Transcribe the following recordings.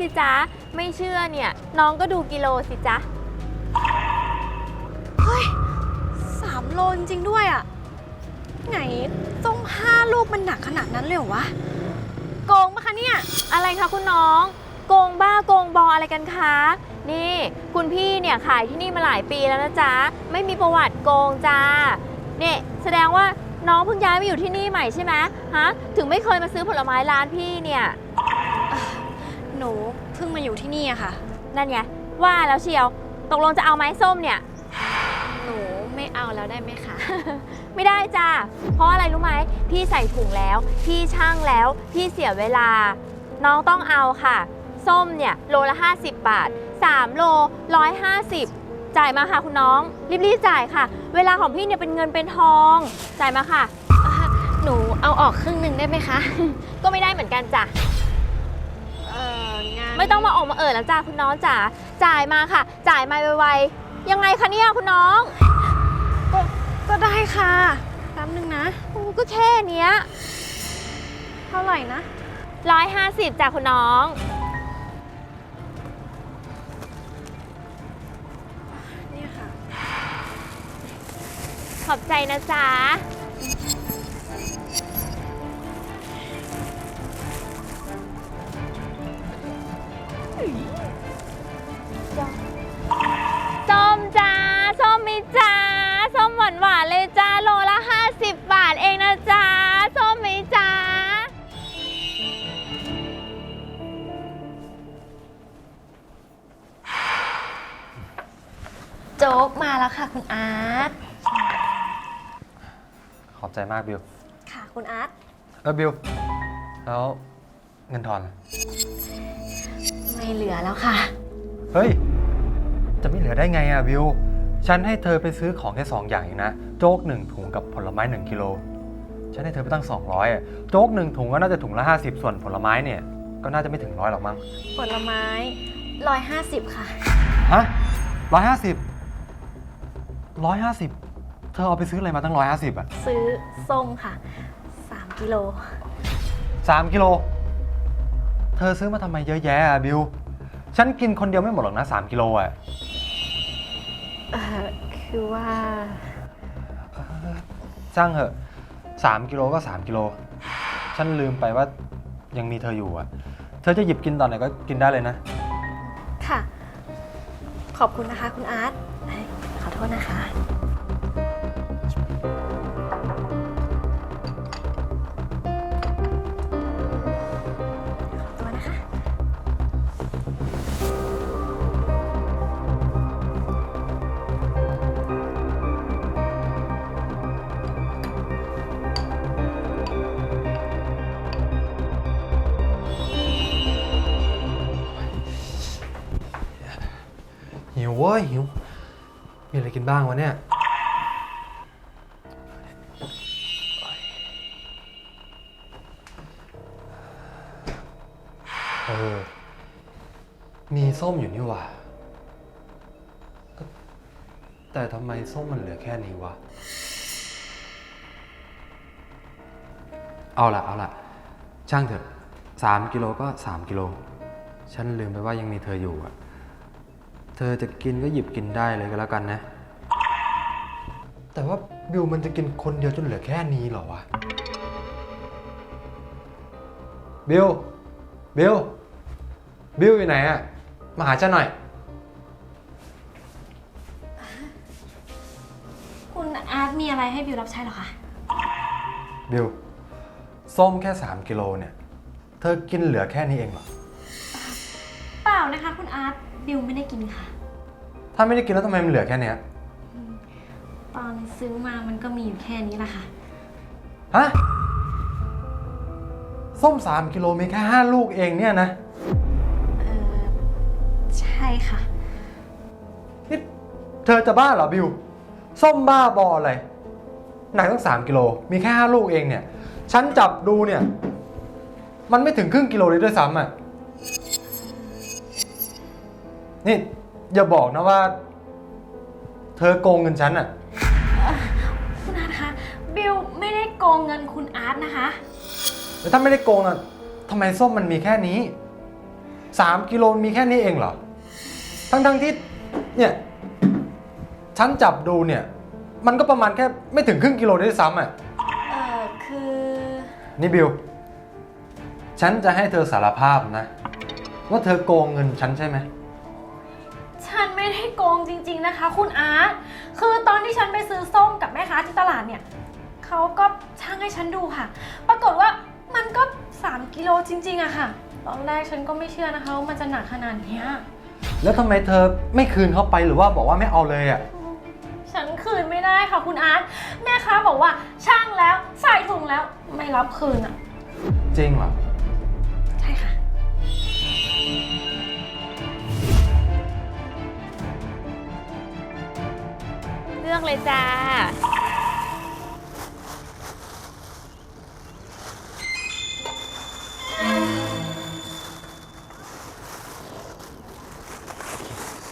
สิจ๊ะ ไม่เชื่อเนี่ย น้องก็ดูกิโลสิจ๊ะ เฮ้ย3โลจริงๆด้วยอะ่ะไงส้มห้าลูกมันหนักขนาดนั้นเลยเหรอวะ โกงปะคะเนี่ย อะไรคะคุณน้อง โกงบ้าโกงบออะไรกันคะ นี่ คุณพี่เนี่ยขายที่นี่มาหลายปีแล้วนะจ๊ะ ไม่มีประวัติโกงจ้า เนี่ยแสดงว่าน้องเพิ่งย้ายมาอยู่ที่นี่ใหม่ใช่ไหมฮะ ถึงไม่เคยมาซื้อผลไม้ร้านพี่เนี่ย หนูเพิ่งมาอยู่ที่นี่อะค่ะ นั่นไงว่าแล้วเชียว ตกลงจะเอาไม้ส้มเนี่ย หนูไม่เอาแล้วได้ไหมคะ ไม่ได้จ้าเพราะอะไรรู้ไหมพี่ใส่ถุงแล้ว พี่ช่างแล้ว พี่เสียเวลา น้องต้องเอาค่ะ ส้มเนี่ยโลละ 50 บาท 3 โล 150 จ่ายมาค่ะคุณน้อง รีบๆจ่ายค่ะ เวลาของพี่เนี่ยเป็นเงินเป็นทอง จ่ายมาค่ะ หนูเอาออกครึ่งหนึ่งได้ไหมคะ ก็ไม่ได้เหมือนกันจ้ะเอองาน ไม่ต้องมาออกมาเอ่ยแล้วจ้าคุณน้องจ๋าจ่ายมาค่ะ จ่ายมาไวๆยังไงคะเนี่ยคุณน้อง ก็ก็ได้ค่ะแป๊บนึงนะโอ้ก็แค่เนี้ยเท่าไหร่นะ150จ้ะคุณน้อง เนี่ยค่ะ ขอบใจนะจ๊ะ มากบิวค่ะ คุณอาร์ตเออบิวแล้วเงินทอนล่ะไม่เหลือแล้วค่ะ เฮ้ย จะไม่เหลือได้ไงอะบิวฉันให้เธอไปซื้อของแค่สองอย่างเองนะ โจ๊กหนึ่งถุงกับผลไม้หนึ่งกิโล ฉันให้เธอไปตั้ง200อะโจ๊กหนึ่งถุงก็น่าจะถุงละ50ส่วนผลไม้เนี่ยก็น่าจะไม่ถึงร้อยหรอกมั้ง ผลไม้150ค่ะ ฮะร้อยห้าสิบร้อยห้าสิบเธอเอาไปซื้ออะไรมาตั้งร้อยห้าสิบอะซื้อส้มค่ะ 3 กิโล สามกิโล เธอซื้อมาทำไมเยอะแยะอะบิว ฉันกินคนเดียวไม่หมดหรอกนะสามกิโลอะ เอ่อ คือว่าช่างเหอะสามกิโลก็สามกิโล ฉันลืมไปว่ายังมีเธออยู่อะ เธอจะหยิบกินตอนไหนก็กินได้เลยนะ ค่ะ ขอบคุณนะคะคุณอาร์ตเอ้ยขอโทษนะคะ หิวเว้ยหิว มีอะไรกินบ้างวะเนี่ย เออ มีส้มอยู่นี่หว่าก็แต่ทำไมส้มมันเหลือแค่นี้วะ เอาละเอาละช่างเถอะสามกิโลก็สามกิโล ฉันลืมไปว่ายังมีเธออยู่อะ ธอจะกินก็หยิบกินได้เลยก็แล้วกันนะ แต่ว่าบิวมันจะกินคนเดียวจนเหลือแค่นี้เหรอวะ บิว บิว บิวอยู่ไหนอะมาหาฉันหน่อย คุณอาร์ตมีอะไรให้บิวรับใช้เหรอคะ บิว ส้มแค่ 3 กิโลเนี่ย เธอกินเหลือแค่นี้เองเหรอ เปล่านะคะคุณอาร์ตบิวไม่ได้กินค่ะ ถ้าไม่ได้กินแล้วทำไมมันเหลือแค่เนี้ยตอนซื้อมามันก็มีอยู่แค่นี้แหละค่ะ ฮะ ส้ม 3 กิโลมีแค่5ลูกเองเนี่ยนะ เออใช่ค่ะ นี่เธอจะบ้าเหรอบิว ส้มบ้าบออะไรหนักตั้งสามกิโล มีแค่ห้าลูกเองเนี่ย ฉันจับดูเนี่ย มันไม่ถึงครึ่งกิโลเลยด้วยซ้ำอะ นี่ อย่าบอกนะว่า เธอโกงเงินฉันอะคุณอาร์ตคะบิวไม่ได้โกงเงินคุณอาร์ตนะคะ แล้วถ้าไม่ได้โกงอะทำไมส้มมันมีแค่นี้ 3 กิโลมีแค่นี้เองเหรอ ทั้งๆที่ เนี่ยฉันจับดูเนี่ย มันก็ประมาณแค่ไม่ถึงครึ่งกิโลด้วยซ้ำอะเอ่อคือ นี่บิว ฉันจะให้เธอสารภาพนะ ว่าเธอโกงเงินฉันใช่ไหม ฉันไม่ได้โกงจริง ๆนะคะ คุณอาร์ตคือตอนที่ฉันไปซื้อส้มกับแม่ค้าที่ตลาดเนี่ยเขาก็ช่างให้ฉันดูค่ะ ปรากฏว่ามันก็ 3 กิโลจริงๆอะค่ะ ตอนแรกฉันก็ไม่เชื่อนะคะว่ามันจะหนักขนาดเนี้ย แล้วทำไมเธอไม่คืนเขาไปหรือว่าบอกว่าไม่เอาเลยอะ ฉันคืนไม่ได้ค่ะคุณอาร์ตแม่ค้าบอกว่าช่างแล้วใส่ถุงแล้วไม่รับคืนอะ จริงเหรอ เลือกเลยจ้า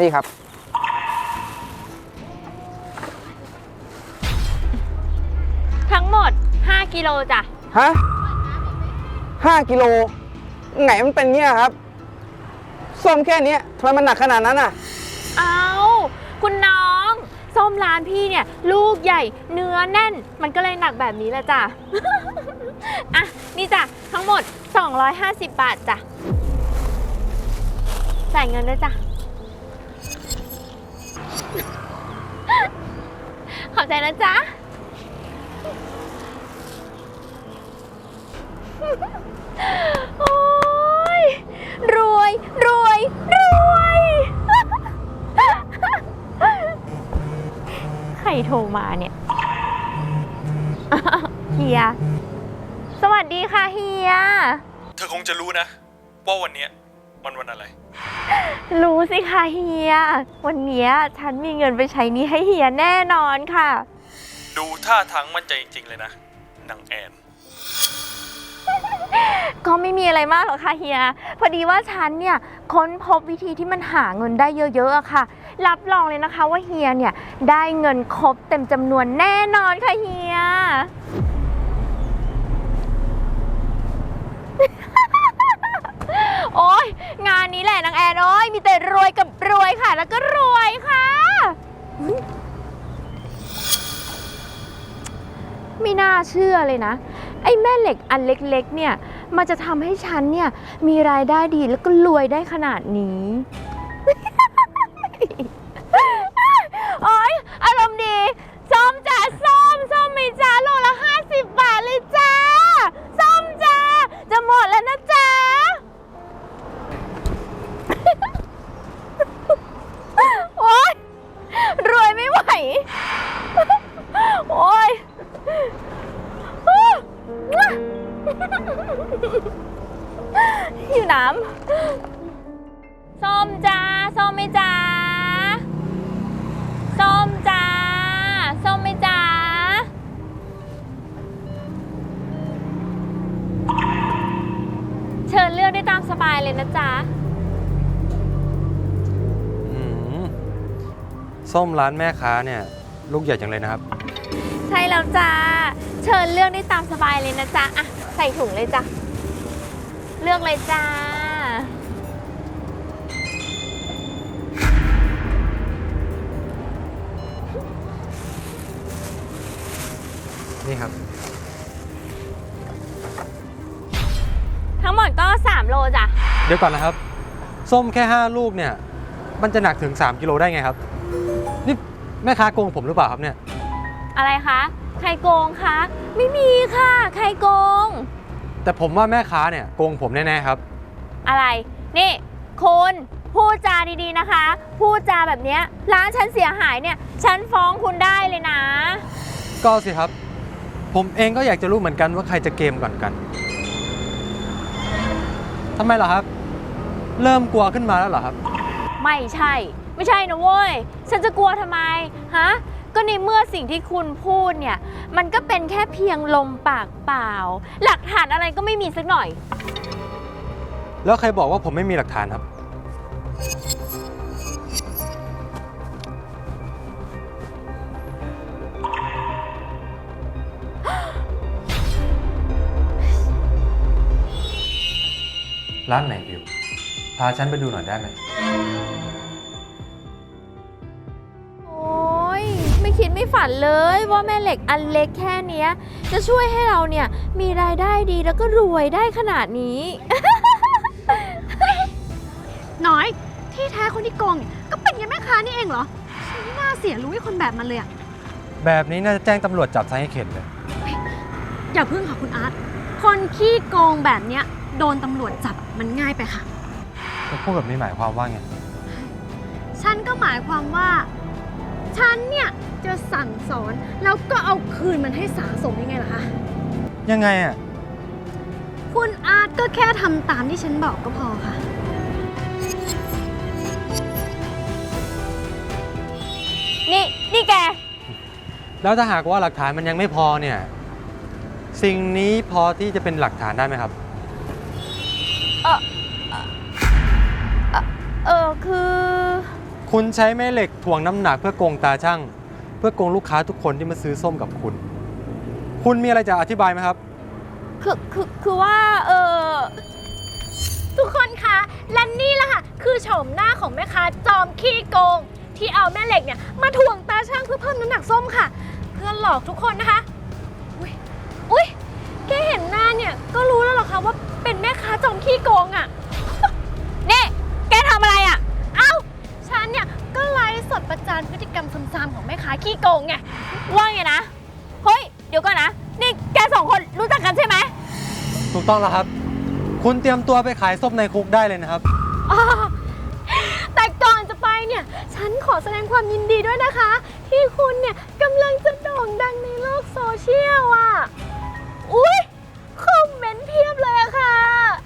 นี่ครับ ทั้งหมด 5 กิโลจ้ะ ฮะห้ากิโล ไหนมันเป็นเงี้ยครับส้มแค่เนี้ยทำไมมันหนักขนาดนั้นอะ เอา คุณน้อง ส้มร้านพี่เนี่ย ลูกใหญ่เนื้อแน่น มันก็เลยหนักแบบนี้แหละจ้ะ อะ นี่จ้ะ ทั้งหมด 250 บาทจ้ะจ่ายเงินด้วยจ้ะ ขอบใจนะจ๊ะ โอ้ยรวย รวย รวย รโทรมาเนี่ยเฮีย สวัสดีค่ะเฮีย เธอคงจะรู้นะ ว่าวันเนี้ยมันวันอะไร รู้สิคะเฮีย วันเนี้ยฉันมีเงินไปใช้หนี้ให้เฮียแน่นอนค่ะ ดูท่าทางมั่นใจจริง ๆ เลยนะนางแอน ก็ไม่มีอะไรมากหรอกค่ะเฮีย พอดีว่าฉันเนี่ยค้นพบวิธีที่มันหาเงินได้เยอะๆอะค่ะ รับรองเลยนะคะว่าเฮียเนี่ยได้เงินครบเต็มจำนวนแน่นอนค่ะเฮีย โอ้ยงานนี้แหละนางแอนโอ้ยมีแต่รวยกับรวยค่ะ แล้วก็รวยค่ะ ไม่น่าเชื่อเลยนะ ไอ้แม่เหล็กอันเล็กๆ เนี่ย มันจะทำให้ฉันเนี่ย มีรายได้ดีแล้วก็รวยได้ขนาดนี้ โอ๊ย อารมณ์ ดีส้มจ้าส้มส้มไม่จ้าโลละห้าสิบบาทเลยจ้าส้มจ้าจะหมดแล้วนะจ้าโอ๊ยรวยไม่ไหว โอ๊ยหิวน้ำส้มจ้าส้มไม่จ้า ส้มจ้า ส้มไหม่จ้า เชิญเลือกได้ตาม สบายเลยนะจ๊ะ อืมส้มร้านแม่ค้าเนี่ย ลูกใหญ่จังเลยนะครับ ใช่แล้วจ้าเชิญเลือกได้ตามสบายเลยนะจ๊ะอะใส่ถุงเลยจ้ะเลือกเลยจ้า 3 โลจ้ะ เดี๋ยวก่อนนะครับ ส้มแค่ 5 ลูกเนี่ย มันจะหนักถึง 3 กิโลได้ไงครับ นี่แม่ค้าโกงผมหรือเปล่าครับเนี่ย อะไรคะ ใครโกงคะ ไม่มีค่ะ ใครโกง แต่ผมว่าแม่ค้าเนี่ยโกงผมแน่ๆครับ อะไร นี่คุณพูดจาดีๆนะคะ พูดจาแบบเนี้ยร้านฉันเสียหายเนี่ย ฉันฟ้องคุณได้เลยนะ ก็สิครับ ผมเองก็อยากจะรู้เหมือนกันว่าใครจะเกมก่อนกัน ทำไมเหรอครับ เริ่มกลัวขึ้นมาแล้วเหรอครับ ไม่ใช่ ไม่ใช่นะเว้ย ฉันจะกลัวทำไมฮะก็ในเมื่อสิ่งที่คุณพูดเนี่ย มันก็เป็นแค่เพียงลมปากเปล่า หลักฐานอะไรก็ไม่มีสักหน่อย แล้วใครบอกว่าผมไม่มีหลักฐานครับ ร้านไหนบิว พาฉันไปดูหน่อยได้ไหม โอ้ยไม่คิดไม่ฝันเลยว่าแม่เหล็กอันเล็กแค่เนี้ย จะช่วยให้เราเนี่ยมีรายได้ดีแล้วก็รวยได้ขนาดนี้ น้อย ที่แท้คนที่โกงเนี่ยก็เป็นยังแม่ค้านี่เองเหรอฉันไม่น่าเสียรู้ให้คนแบบมันเลยอะแบบนี้น่าจะแจ้งตำรวจจับซะให้เข็ดเลย อย่าพึ่งค่ะคุณอาร์ตคนขี้โกงแบบเนี้ยโดนตำรวจจับ มันง่ายไปค่ะจะพูดแบบนี้หมายความว่าไง ฉันก็หมายความว่า ฉันเนี่ยจะสั่งสอนแล้วก็เอาคืนมันให้สาสมยังไงล่ะคะ ยังไงอะ คุณอาร์ตก็แค่ทำตามที่ฉันบอกก็พอค่ะ นี่ นี่แก แล้วถ้าหากว่าหลักฐานมันยังไม่พอเนี่ย สิ่งนี้พอที่จะเป็นหลักฐานได้ไหมครับ คือ คุณใช้แม่เหล็กถ่วงน้ำหนักเพื่อโกงตาช่าง เพื่อโกงลูกค้าทุกคนที่มาซื้อส้มกับคุณ คุณมีอะไรจะอธิบายไหมครับ คือคือคือว่าเออทุกคนคะและนี่แหละค่ะคือโฉมหน้าของแม่ค้าจอมขี้โกง ที่เอาแม่เหล็กเนี่ยมาถ่วงตาช่างเพื่อเพิ่มน้ำหนักส้มค่ะ เพื่อหลอกทุกคนนะคะ อุ้ยอุ้ยแค่เห็นหน้าเนี่ยก็รู้แล้วเหรอคะว่าเป็นแม่ค้าจอมขี้โกงอะ่ะ นี่แกทำอะไรอะ เอ้า ฉันเนี่ยก็ไลฟ์สดประจานพฤติกรรมซ้ำๆของแม่ค้าขี้โกงไง ว่าไงนะ เฮ้ย เดี๋ยวก่อนนะ นี่แกสองคนรู้จักกันใช่ไหม ถูก ต้องแล้วครับ คุณเตรียมตัวไปขายส้มในคุกได้เลยนะครับอ้อแต่ก่อนจะไปเนี่ย ฉันขอแสดงความยินดีด้วยนะคะ ที่คุณเนี่ยกำลังจะโด่งดังในโลกโซเชียลอะ อุ๊ย คอมเมนต์เพียบเลยอะค่ะ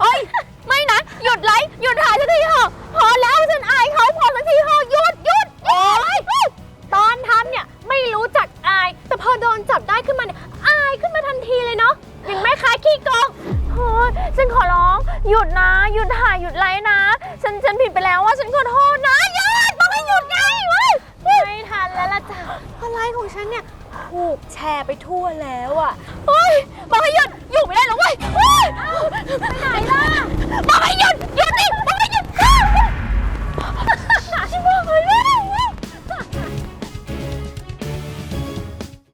เอ้ย ไม่นะ หยุดไลฟ์หยุดถ่ายสักทีเถอะพอแล้วฉันอายเขาพอสักทีเถอะหยุดหยุดหยุดตอนทำเนี่ย ไม่รู้จักอาย แต่พอโดนจับได้ขึ้นมาเนี่ยอายขึ้นมาทันทีเลยเนาะอย่างแม่ค้าขี้โกงเฮ้ยฉันขอร้อง หยุดนะ หยุดถ่ายหยุดไลฟ์นะ ฉันฉันผิดไปแล้วว่าฉันขอโทษนะหยุดบอกให้หยุดไงเว้ยไม่ทันแล้วล่ะจ้ะเพราะไลฟ์ของฉันเนี่ยถูกแชร์ไปทั่วแล้วอะเฮ้ยบอกให้หยุดอยู่ไม่ได้หรอกเว้ยเฮ้ยไปไหนล่ะบอกให้หยุดหยุดดิไป